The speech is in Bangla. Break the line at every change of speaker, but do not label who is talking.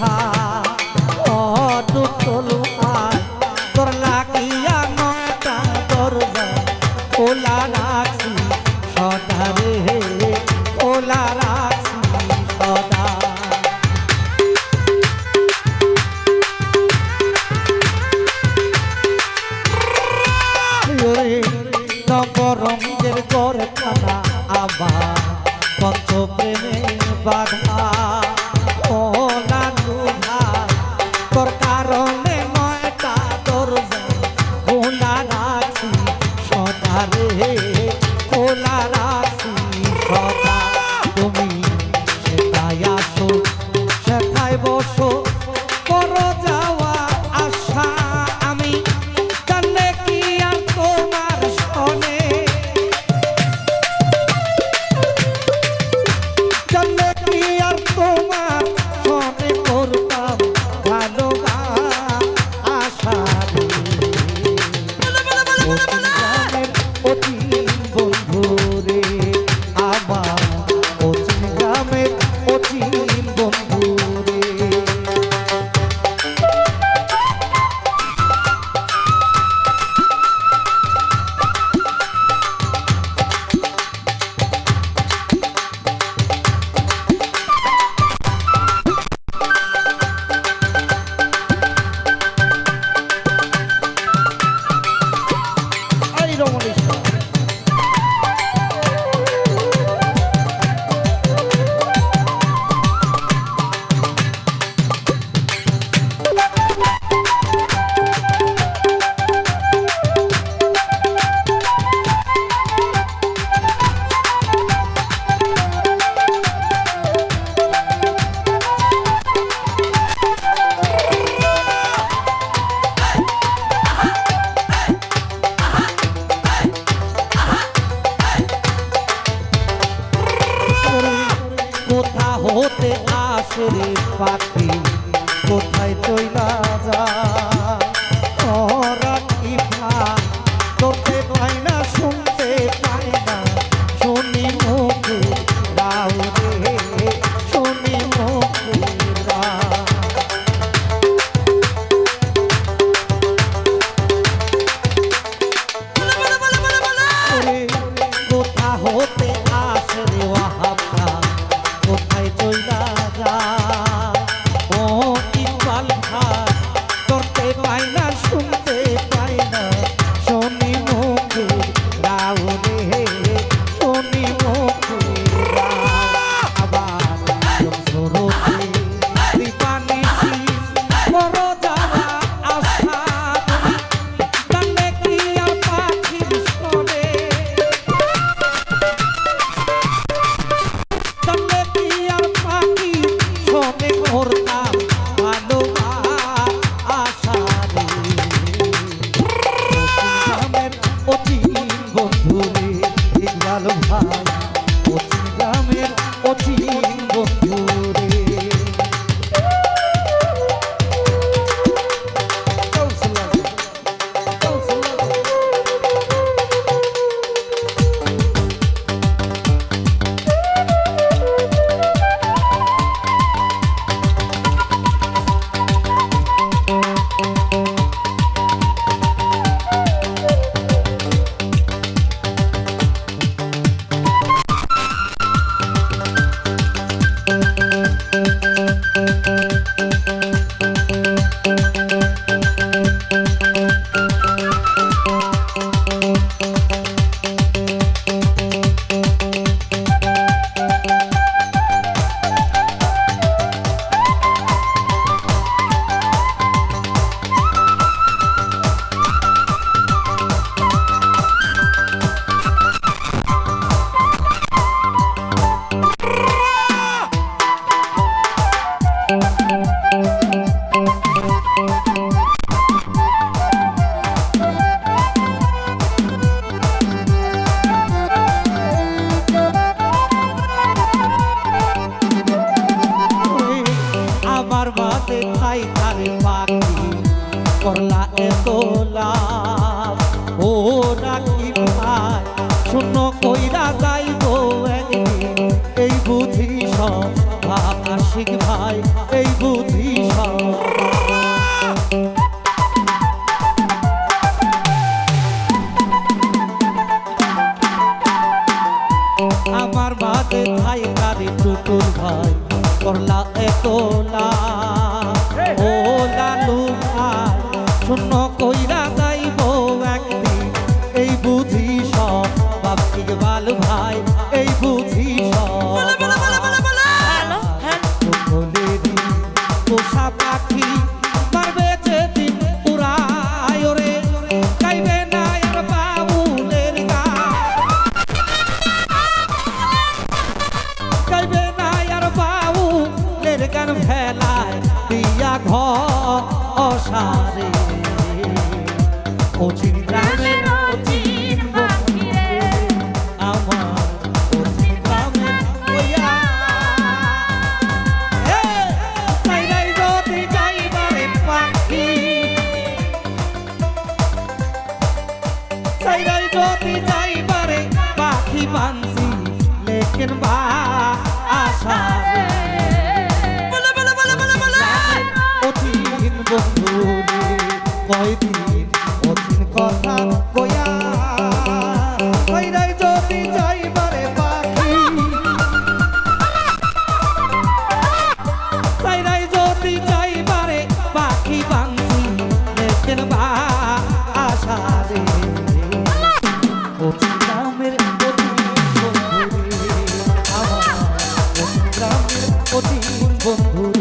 ভা অ বসো। পাখি কোথায় তুই ঘর খাই তারে পাখি, করলা এত লাভ। ও নাকি ভাই, শূন্য কইরা যাইব এই বুঝি সব আশিক ভাই এই বুদ্ধি আমার বাদে ভাই কারি টুকুর ভাই করলা এত না। বন্ধু।